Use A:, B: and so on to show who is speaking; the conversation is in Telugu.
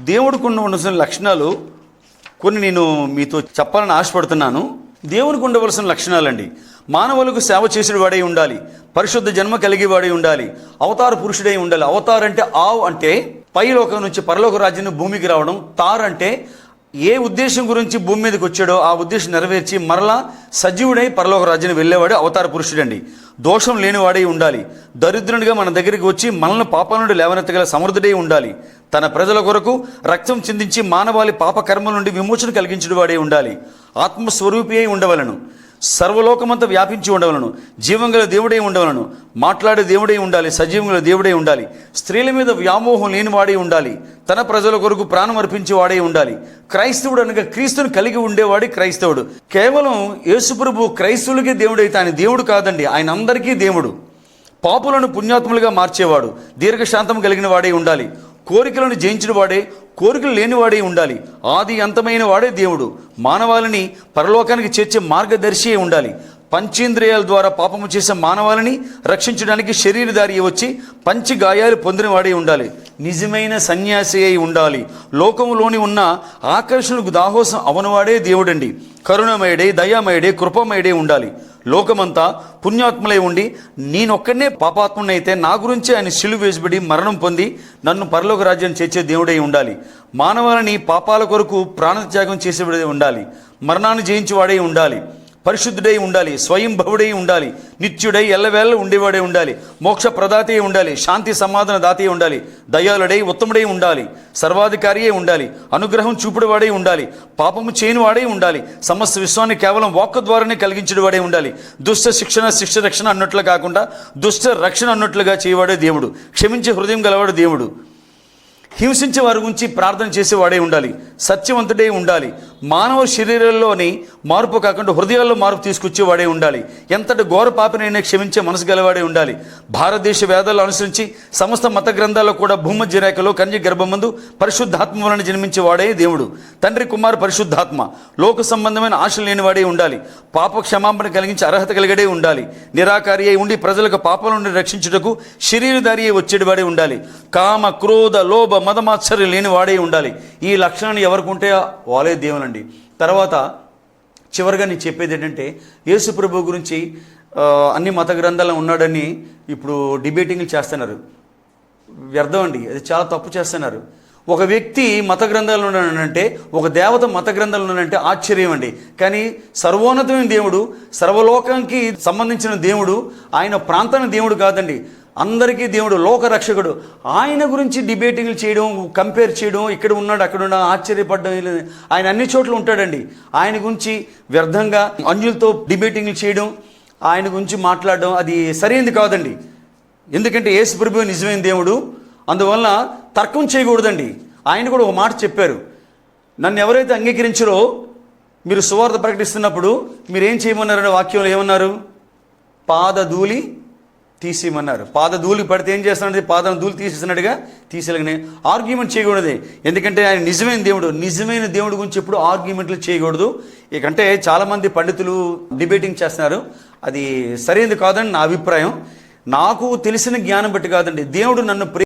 A: దేవుడికి ఉండవలసిన లక్షణాలు కొన్ని నేను మీతో చెప్పాలని ఆశపడుతున్నాను. దేవునికి ఉండవలసిన లక్షణాలండి. మానవులకు సేవ చేసిన వాడై ఉండాలి. పరిశుద్ధ జన్మ కలిగి వాడై ఉండాలి. అవతార పురుషుడై ఉండాలి. అవతార్ అంటే ఆవ్ అంటే పైలోకం నుంచి పరలోక రాజ్యాన్ని భూమికి రావడం తార్ అంటే ఏ ఉద్దేశం గురించి భూమి మీదకి వచ్చాడో ఆ ఉద్దేశం నెరవేర్చి మరలా సజీవుడై పరలోక రాజ్యాన్ని వెళ్ళేవాడు అవతార పురుషుడండి. దోషం లేనివాడై ఉండాలి. దరిద్రునిగా మన దగ్గరికి వచ్చి మనల్ని పాప నుండి లేవనెత్తగల సమర్థుడై ఉండాలి. తన ప్రజల కొరకు రక్తం చిందించి మానవాళి పాప కర్మ నుండి విమోచన కలిగించిన వాడే ఉండాలి. ఆత్మస్వరూపి అయి ఉండవలను. సర్వలోకమంతా వ్యాపించి ఉండవలను. జీవంగల దేవుడై ఉండవలను. మాట్లాడే దేవుడై ఉండాలి. సజీవంగల దేవుడై ఉండాలి. స్త్రీల మీద వ్యామోహం లేనివాడే ఉండాలి. తన ప్రజల కొరకు ప్రాణం అర్పించేవాడే ఉండాలి. క్రైస్తవుడు అనగా క్రీస్తుని కలిగి ఉండేవాడి క్రైస్తవుడు. కేవలం యేసుప్రభు క్రైస్తవులకే దేవుడైతే ఆయన దేవుడు కాదండి. ఆయన అందరికీ దేవుడు. పాపులను పుణ్యాత్ములుగా మార్చేవాడు. దీర్ఘశాంతం కలిగిన వాడే ఉండాలి. కోరికలను జయించిన వాడే కోరికలు లేనివాడే ఉండాలి. ఆది అంతమైన వాడే దేవుడు. మానవాళిని పరలోకానికి చేర్చే మార్గదర్శి అయి ఉండాలి. పంచేంద్రియాల ద్వారా పాపము చేసే మానవాళిని రక్షించడానికి శరీరధారి వచ్చి పంచి గాయాలు పొందినవాడే ఉండాలి. నిజమైన సన్యాసి అయి ఉండాలి. లోకంలోని ఉన్న ఆకర్షణకు దాహోసం అవనవాడే దేవుడండి. కరుణమయుడే దయామయుడే కృపమయుడే ఉండాలి. లోకమంతా పుణ్యాత్ములై ఉండి నేనొక్కనే పాపాత్మునైతే నా గురించి ఆయన శిలు వేసిబడి మరణం పొంది నన్ను పరలోక రాజ్యాన్ని చేర్చే దేవుడై ఉండాలి. మానవాలని పాపాల కొరకు ప్రాణత్యాగం చేసేవాడే ఉండాలి. మరణాన్ని జయించేవాడే ఉండాలి. పరిశుద్ధుడై ఉండాలి స్వయంభవుడై ఉండాలి నిత్యుడై ఎల్లవేళ ఉండేవాడే ఉండాలి మోక్ష ప్రదాతే ఉండాలి శాంతి సమాధాన దాతే ఉండాలి దయాళుడై ఉత్తముడై ఉండాలి సర్వాధికారియే ఉండాలి అనుగ్రహం చూపుడువాడై ఉండాలి పాపము చేయనివాడై ఉండాలి సమస్త విశ్వాన్ని కేవలం వాక్ ద్వారానే కలిగించేవాడే ఉండాలి దుష్ట శిక్షణ శిక్ష రక్షణ అన్నట్లు కాకుండా దుష్ట రక్షణ అన్నట్లుగా చేయవాడే దేవుడు క్షమించే హృదయం గలవాడు దేవుడు. హింసించే వారి గురించి ప్రార్థన చేసేవాడే ఉండాలి సత్యవంతుడే ఉండాలి మానవ శరీరంలోని మార్పు కాకుండా హృదయాల్లో మార్పు తీసుకొచ్చేవాడే ఉండాలి. ఎంతటి ఘోర పాపనైనా క్షమించే మనసు గలవాడే ఉండాలి. భారతదేశ వేదాలు అనుసరించి సమస్త మత గ్రంథాల్లో కూడా భూమధ్య రేఖలో కన్య గర్భమందు పరిశుద్ధాత్మ వలన జన్మించేవాడే దేవుడు. తండ్రి కుమార్ పరిశుద్ధాత్మ. లోక సంబంధమైన ఆశలు లేనివాడే ఉండాలి. పాప క్షమాపణ కలిగించి అర్హత కలిగడే ఉండాలి. నిరాకారి అయి ఉండి ప్రజలకు పాపాల నుండి రక్షించుటకు శరీరధారి అయి వచ్చేటివాడే ఉండాలి. కామ క్రోధ లోభ మదమాత్సర్యం లేని వాడే ఉండాలి. ఈ లక్షణాన్ని ఎవరికి ఉంటే వాళ్ళే దేవునండి తర్వాత చివరిగా నేను చెప్పేది ఏంటంటే యేసు ప్రభు గురించి అన్ని మత గ్రంథాలు ఉన్నాడని ఇప్పుడు డిబేటింగ్లు చేస్తున్నారు. వ్యర్థం అండి. అది చాలా తప్పు చేస్తున్నారు. ఒక వ్యక్తి మత గ్రంథాలు ఉన్నాడంటే ఒక దేవత మత గ్రంథాలు ఉన్నాడంటే ఆశ్చర్యం అండి. కానీ సర్వోన్నతమైన దేవుడు సర్వలోకానికి సంబంధించిన దేవుడు ఆయన ప్రాంతానికి దేవుడు కాదండి. అందరికీ దేవుడు లోక రక్షకుడు ఆయన గురించి డిబేటింగ్లు చేయడం కంపేర్ చేయడం ఇక్కడ ఉన్నాడు అక్కడ ఉన్నాడు ఆశ్చర్యపడడం లేదు. ఆయన అన్ని చోట్ల ఉంటాడండి. ఆయన గురించి వ్యర్థంగా అంజులతో డిబేటింగ్లు చేయడం ఆయన గురించి మాట్లాడడం అది సరైనది కాదండి. ఎందుకంటే యేసు ప్రభు నిజమైన దేవుడు. అందువలన తర్కం చేయకూడదండి. ఆయన కూడా ఒక మాట చెప్పారు. నన్ను ఎవరైతే అంగీకరించారో మీరు సువార్త ప్రకటిస్తున్నప్పుడు మీరేం చేయమన్నారనే వాక్యంలో ఏమన్నారు? పాదధూళి తీసేయమన్నారు పాద ధూళి పడితే ఏం చేస్తున్నాడు? పాదం ధూళి తీసేసినట్టుగా తీసేయగనే ఆర్గ్యుమెంట్ చేయకూడదు. ఎందుకంటే ఆయన నిజమైన దేవుడు. నిజమైన దేవుడి గురించి ఎప్పుడు ఆర్గ్యుమెంట్లు చేయకూడదు. ఇకంటే చాలామంది పండితులు డిబేటింగ్ చేస్తున్నారు. అది సరైనది కాదని నా అభిప్రాయం. నాకు తెలిసిన జ్ఞానం బట్టి కాదండి. దేవుడు నన్ను ప్రే